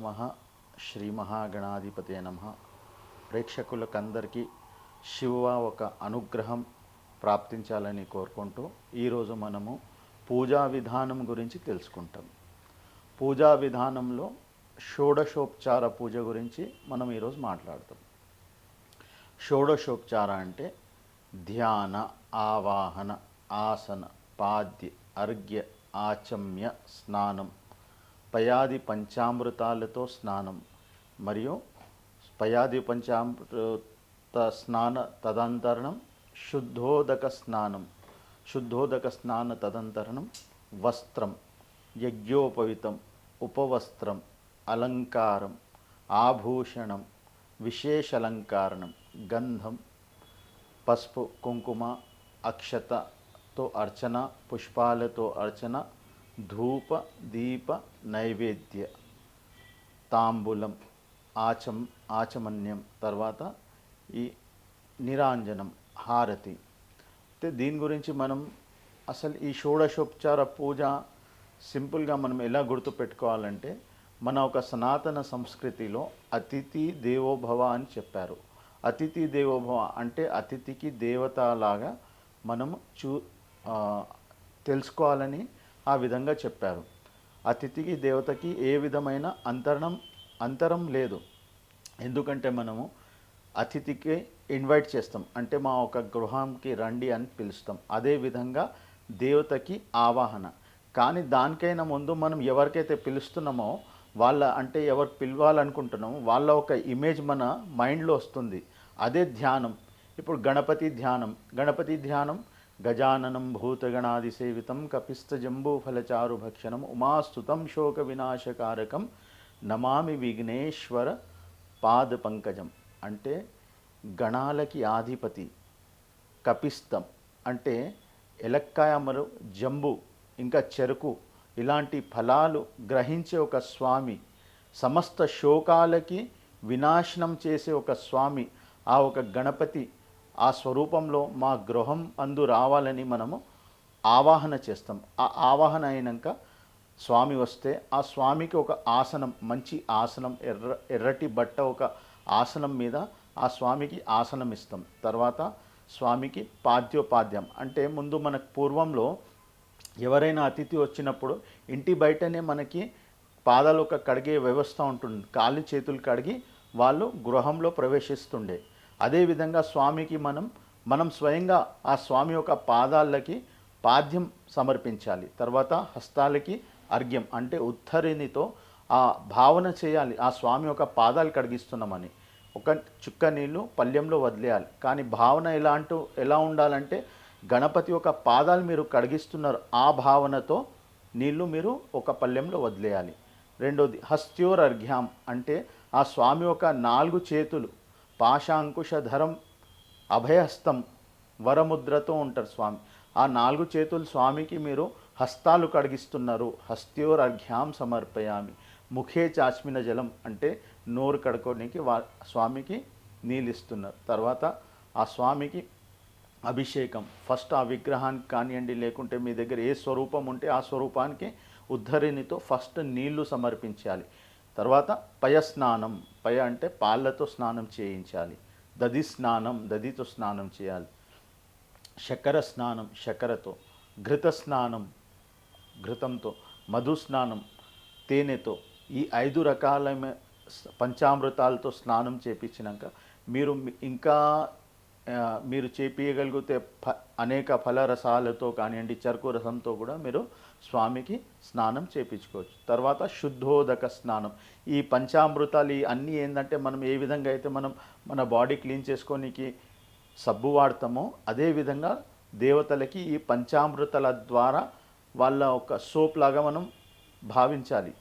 నమ శ్రీ మహాగణాధిపతే నమ. ప్రేక్షకులకందరికీ శివ ఒక అనుగ్రహం ప్రాప్తించాలని కోరుకుంటూ ఈరోజు మనము పూజా విధానం గురించి తెలుసుకుంటాం. పూజా విధానంలో షోడశోపచార పూజ గురించి మనం ఈరోజు మాట్లాడతాం. షోడశోపచార అంటే ధ్యాన ఆవాహన ఆసన పాద్య అర్ఘ్య ఆచమ్య స్నానం పయాది పంచామృతాలతో స్నానం. మరియు పయాది పంచామృత స్నాన తదంతరణం శుద్ధోదక స్నానం. శుద్ధోదక స్నాన తదంతరణం వస్త్రం. యజ్ఞోపవితం ఉపవస్త్రం. అలంకారం. ఆభూషణం. విశేషాలంకారణం. గంధం. పసుపు కుంకుమ అక్షతతో అర్చన పుష్పాలతో అర్చన ధూప దీప నైవేద్య తాంబూలం ఆచం ఆచమన్యం తర్వాత ఈ నిరాంజనం హారతి. అయితే దీని గురించి మనం అసలు ఈ షోడశోపచార పూజ సింపుల్గా మనం ఎలా గుర్తుపెట్టుకోవాలంటే మన ఒక సనాతన సంస్కృతిలో అతిథి దేవోభవ అని చెప్పారు. అతిథి దేవోభవ అంటే అతిథికి దేవతలాగా మనము చూ తెలుసుకోవాలని ఆ విధంగా చెప్పారు. అతిథికి దేవతకి ఏ విధమైన అంతరణం అంతరం లేదు. ఎందుకంటే మనము అతిథికి ఇన్వైట్ చేస్తాం. అంటే మా ఒక గృహంకి రండి అని పిలుస్తాం. అదేవిధంగా దేవతకి ఆవాహన. కానీ దానికైనా ముందు మనం ఎవరికైతే పిలుస్తున్నామో వాళ్ళ అంటే ఎవరు పిలవాలనుకుంటున్నామో వాళ్ళ ఒక ఇమేజ్ మన మైండ్లో వస్తుంది. అదే ధ్యానం. ఇప్పుడు గణపతి ధ్యానం. గణపతి ధ్యానం గజాననం భూతగణాది సేవితం కపిస్త జంబూ ఫలచారు భక్షణం ఉమాస్తుతం శోక వినాశకారకం నమామి విఘ్నేశ్వర పాద పంకజం అంటే గణాలకి ఆధిపతి కపిస్తం అంటే ఎలక్కాయ మరు జంబు ఇంకా చెరుకు ఇలాంటి ఫలాలు గ్రహించే ఒక స్వామి సమస్త శోకాలకి వినాశనం చేసే ఒక స్వామి ఆ ఒక గణపతి ఆ స్వరూపంలో మా గృహం అందు రావాలని మనము ఆవాహన చేస్తాం. ఆ ఆవాహన అయినాక స్వామి వస్తే ఆ స్వామికి ఒక ఆసనం మంచి ఆసనం ఎర్ర ఎర్రటి బట్ట ఒక ఆసనం మీద ఆ స్వామికి ఆసనం ఇస్తాం. తర్వాత స్వామికి పాద్యోపాద్యం అంటే ముందు మనకు పూర్వంలో ఎవరైనా అతిథి వచ్చినప్పుడు ఇంటి బయటనే మనకి పాదాలు ఒక కడిగే వ్యవస్థ ఉంటుంది కాళ్ళు చేతులు కడిగి వాళ్ళు గృహంలో ప్రవేశిస్తుండే. అదేవిధంగా స్వామికి మనం మనం స్వయంగా ఆ స్వామి యొక్క పాదాలకి పాద్యం సమర్పించాలి. తర్వాత హస్తాలకి అర్ఘ్యం అంటే ఉత్తరినితో ఆ భావన చేయాలి ఆ స్వామి యొక్క పాదాలు కడిగిస్తున్నామని. ఒక చుక్క నీళ్ళు పళ్ళెంలో వదిలేయాలి. కానీ భావన ఎలా అంటూ ఎలా ఉండాలంటే గణపతి యొక్క పాదాలు మీరు కడిగిస్తున్నారు ఆ భావనతో నీళ్ళు మీరు ఒక పళ్ళెంలో వదిలేయాలి. రెండోది హస్త్యోర్ అర్ఘ్యాం అంటే ఆ స్వామి యొక్క నాలుగు చేతులు పాశాంకుశధరం అభయహస్తం వరముద్రతో ఉంటారు స్వామి. ఆ నాలుగు చేతులు స్వామికి మీరు హస్తాలు కడిగిస్తున్నారు. హస్త్యోర్ అర్ఘ్యాం సమర్పయామి. ముఖే చాష్మిన జలం అంటే నోరు కడుకోనికి వా స్వామికి నీళ్ళు ఇస్తున్నారు తర్వాత ఆ స్వామికి అభిషేకం. ఫస్ట్ ఆ విగ్రహానికి కానివ్వండి లేకుంటే మీ దగ్గర ఏ స్వరూపం ఉంటే ఆ స్వరూపానికి ఉద్ధరినితో ఫస్ట్ నీళ్ళు సమర్పించాలి. తర్వాత పయ స్నానం పయ అంటే పాళ్ళతో స్నానం చేయించాలి. దది స్నానం దదితో స్నానం చేయాలి. చక్కెర స్నానం చక్కెరతో ఘృత స్నానం ఘృతంతో. మధు స్నానం తేనెతో. ఈ ఐదు రకాల పంచామృతాలతో స్నానం చేపించినాక మీరు ఇంకా మీరు చేపించగలిగితే ఫ అనేక ఫలరసాలతో కానివ్వండి చెరుకు రసంతో కూడా మీరు స్వామికి స్నానం చేపించుకోవచ్చు. తర్వాత శుద్ధోదక స్నానం. ఈ పంచామృతాలు ఈ అన్నీ ఏంటంటే మనం ఏ విధంగా అయితే మనం మన బాడీ క్లీన్ చేసుకోనికి సబ్బు వాడతామో అదేవిధంగా దేవతలకి ఈ పంచామృతల ద్వారా వాళ్ళ ఒక సోప్ లాగా మనం భావించాలి.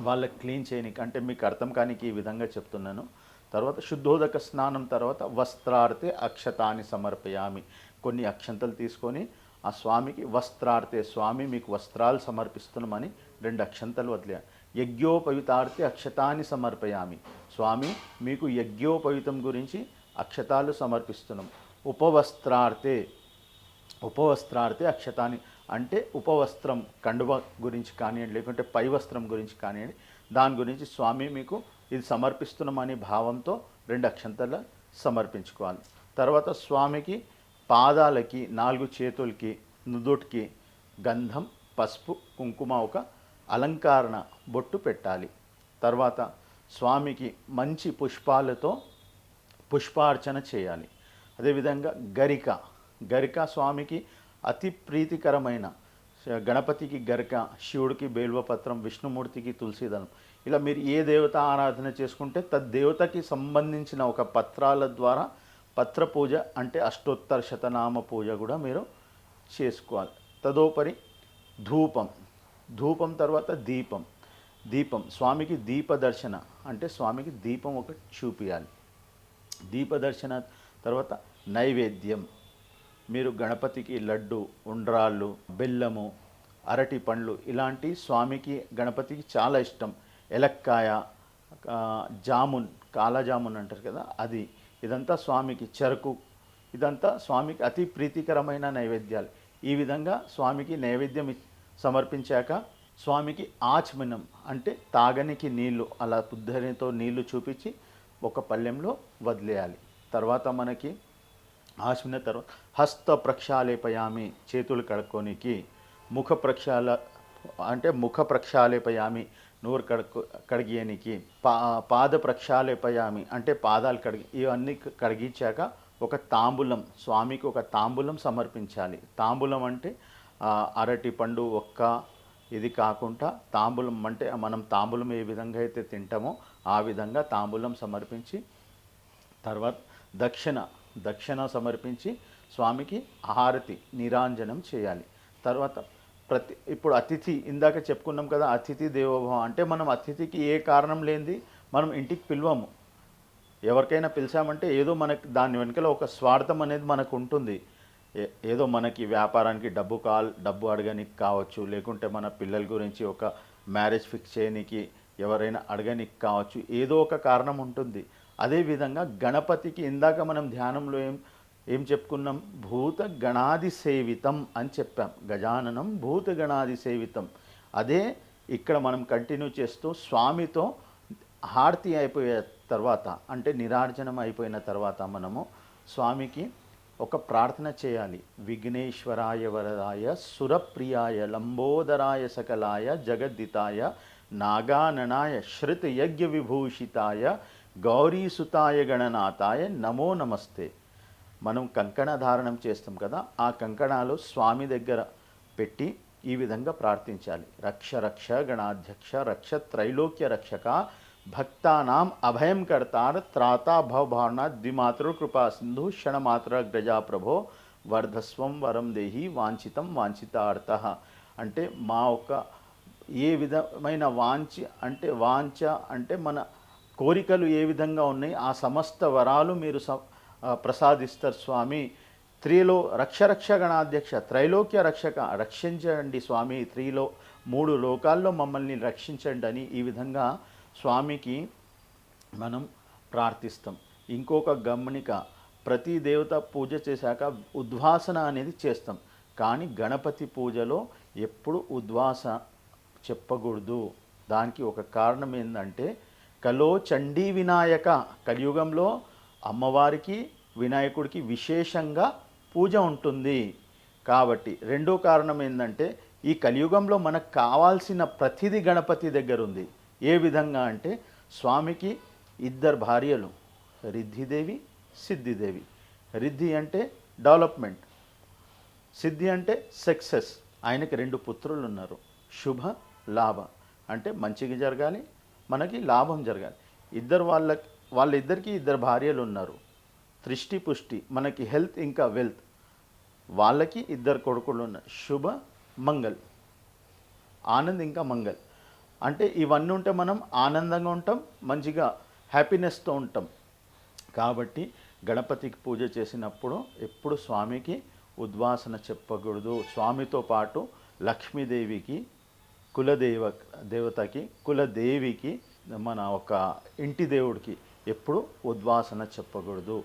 వాళ్ళకి క్లీన్ చేయనికి. అంటే మీకు అర్థం కానికి ఈ విధంగా చెప్తున్నాను. తర్వాత శుద్ధోదక స్నానం తర్వాత వస్త్రార్తి అక్షతాన్ని సమర్పయామి. కొన్ని అక్షంతలు తీసుకొని ఆ స్వామికి వస్త్రార్థే స్వామి మీకు వస్త్రాలు సమర్పిస్తున్నామని రెండు అక్షంతలు వదిలే యజ్ఞోపవితార్థే అక్షతాన్ని సమర్పయామి. స్వామి మీకు యజ్ఞోపవితం గురించి అక్షతాలు సమర్పిస్తున్నాం. ఉపవస్త్రార్థే ఉపవస్త్రార్థే అక్షతాన్ని. అంటే ఉపవస్త్రం కండువ గురించి కానివ్వండి లేకుంటే పై వస్త్రం గురించి కానివ్వండి దాని గురించి స్వామి మీకు ఇది సమర్పిస్తున్నామని భావంతో రెండు అక్షంతల సమర్పించుకోవాలి. తర్వాత స్వామికి పాదాలకి నాలుగు చేతులకి నుదుటికి గంధం పసుపు కుంకుమ ఒక అలంకారణ బొట్టు పెట్టాలి. తర్వాత స్వామికి మంచి పుష్పాలతో పుష్పార్చన చేయాలి. అదేవిధంగా గరిక. గరిక స్వామికి అతి ప్రీతికరమైన గణపతికి గరిక శివుడికి బేల్వపత్రం విష్ణుమూర్తికి తులసీదళం. ఇలా మీరు ఏ దేవత ఆరాధన చేసుకుంటే తద్దేవతకి సంబంధించిన ఒక పత్రాల ద్వారా పత్ర పూజ అంటే అష్టోత్తర శతనామ పూజ కూడా మీరు చేసుకోవాలి. తదుపరి ధూపం. ధూపం తర్వాత దీపం. దీపం. స్వామికి దీపదర్శన అంటే స్వామికి దీపం ఒకటి చూపించాలి దీపదర్శన తర్వాత నైవేద్యం. మీరు గణపతికి లడ్డు ఉండ్రాళ్ళు బెల్లము అరటి పండ్లు ఇలాంటి స్వామికి గణపతికి చాలా ఇష్టం. ఎలక్కాయ జామున్ కాలా జామున్ అంటారు కదా అది ఇదంతా స్వామికి చెరకు ఇదంతా స్వామికి అతి ప్రీతికరమైన నైవేద్యాలు. ఈ విధంగా స్వామికి నైవేద్యం సమర్పించాక స్వామికి ఆచమనం అంటే తాగనికి నీళ్ళు అలా పుద్ధరితో నీళ్ళు చూపించి ఒక పళ్ళెంలో వదిలేయాలి. తర్వాత మనకి ఆశ్విన తర్వాత హస్త ప్రక్షాళేపయామి చేతులు కడుక్కోనికి ముఖ ప్రక్షాళ అంటే ముఖ ప్రక్షాళేపయామి నూరు కడుకు కడిగేనికి పా పాద ప్రక్షాళేపయామి అంటే పాదాలు కడిగి ఇవన్నీ కడిగించాక ఒక తాంబూలం స్వామికి ఒక తాంబూలం సమర్పించాలి. తాంబూలం అంటే అరటి పండు ఒక్క ఇది కాకుండా తాంబూలం అంటే మనం తాంబూలం ఏ విధంగా అయితే తింటామో ఆ విధంగా తాంబూలం సమర్పించి తర్వాత దక్షిణ దక్షిణ సమర్పించి స్వామికి హారతి నిరాంజనం చేయాలి. తర్వాత ప్రతి ఇప్పుడు అతిథి ఇందాక చెప్పుకున్నాం కదా అతిథి దేవోభవం. అంటే మనం అతిథికి ఏ కారణం లేనిది మనం ఇంటికి పిలవము. ఎవరికైనా పిలిచామంటే ఏదో మనకి దాని వెనుకలో ఒక స్వార్థం అనేది మనకు ఉంటుంది. ఏదో మనకి వ్యాపారానికి డబ్బు కాల్ డబ్బు అడగనికి కావచ్చు లేకుంటే మన పిల్లల గురించి ఒక మ్యారేజ్ ఫిక్స్ చేయనికి ఎవరైనా అడగనికి కావచ్చు ఏదో ఒక కారణం ఉంటుంది. అదేవిధంగా గణపతికి ఇందాక మనం ధ్యానంలో ఏం ఏం చెప్పుకున్నాం? భూత గణాది సేవితం అని చెప్పాం. గజాననం భూత గణాది సేవితం అదే ఇక్కడ మనం కంటిన్యూ చేస్తూ స్వామితో హారతి అయిపోయే తర్వాత అంటే నిరార్జనం అయిపోయిన తర్వాత మనము స్వామికి ఒక ప్రార్థన చేయాలి. విఘ్నేశ్వరాయ వరదాయ సురప్రియాయ లంబోదరాయ సకలాయ జగద్దితాయ నాగాననాయ శృత యజ్ఞ విభూషితాయ గౌరీసుతాయ గణనాథాయ నమో నమస్తే. మనం కంకణ ధారణం చేస్తాం కదా ఆ కంకణాలు స్వామి దగ్గర పెట్టి ఈ విధంగా ప్రార్థించాలి. రక్ష రక్ష గణాధ్యక్ష రక్ష త్రైలోక్య రక్షక భక్తానాం అభయం కర్తార్ త్రాతా భవభావన ద్విమాతృ కృపా సింధు క్షణమాత్ర గ్రజా ప్రభో వర్ధస్వం వరం దేహి వాంఛితం వాంఛితార్థ. అంటే మా ఒక ఏ విధమైన వాంఛ అంటే వాంఛ అంటే మన కోరికలు ఏ విధంగా ఉన్నాయి ఆ సమస్త వరాలు మీరు స- ప్రసాదిస్తారు స్వామి. త్రిలో రక్ష గణాధ్యక్ష త్రైలోక్య రక్షక రక్షించండి స్వామి. త్రీలో మూడు లోకాల్లో మమ్మల్ని రక్షించండి అని ఈ విధంగా స్వామికి మనం ప్రార్థిస్తాం. ఇంకొక గమనిక ప్రతి దేవత పూజ చేశాక ఉద్వాసన అనేది చేస్తాం. కానీ గణపతి పూజలో ఎప్పుడు ఉద్వాస చెప్పకూడదు. దానికి ఒక కారణం ఏంటంటే కలో చండీ వినాయక కలియుగంలో అమ్మవారికి వినాయకుడికి విశేషంగా పూజ ఉంటుంది. కాబట్టి రెండో కారణం ఏంటంటే ఈ కలియుగంలో మనకు కావాల్సిన ప్రతిదీ గణపతి దగ్గర ఉంది. ఏ విధంగా అంటే స్వామికి ఇద్దరు భార్యలు రిద్ధిదేవి సిద్ధిదేవి. రిద్ధి అంటే డెవలప్మెంట్. సిద్ధి అంటే సక్సెస్. ఆయనకి రెండు పుత్రులు ఉన్నారు. శుభ లాభ. అంటే మంచిగా జరగాలి మనకి లాభం జరగాలి. ఇద్దరు వాళ్ళ వాళ్ళిద్దరికీ ఇద్దరు భార్యలు ఉన్నారు. దృష్టి పుష్టి మనకి హెల్త్ ఇంకా వెల్త్. వాళ్ళకి ఇద్దరు కొడుకులు ఉన్న శుభ మంగళ్. ఆనంద్ ఇంకా మంగళ్. అంటే ఇవన్నీ ఉంటే మనం ఆనందంగా ఉంటాం మంచిగా హ్యాపీనెస్తో ఉంటాం. కాబట్టి గణపతికి పూజ చేసినప్పుడు ఎప్పుడు స్వామికి ఉద్వాసన చెప్పకూడదు. స్వామితో పాటు లక్ష్మీదేవికి కులదేవ దేవతకి కులదేవికి మన ఒక ఇంటి దేవుడికి ఎప్పుడు ఉద్వాసన చెప్పకూడదు.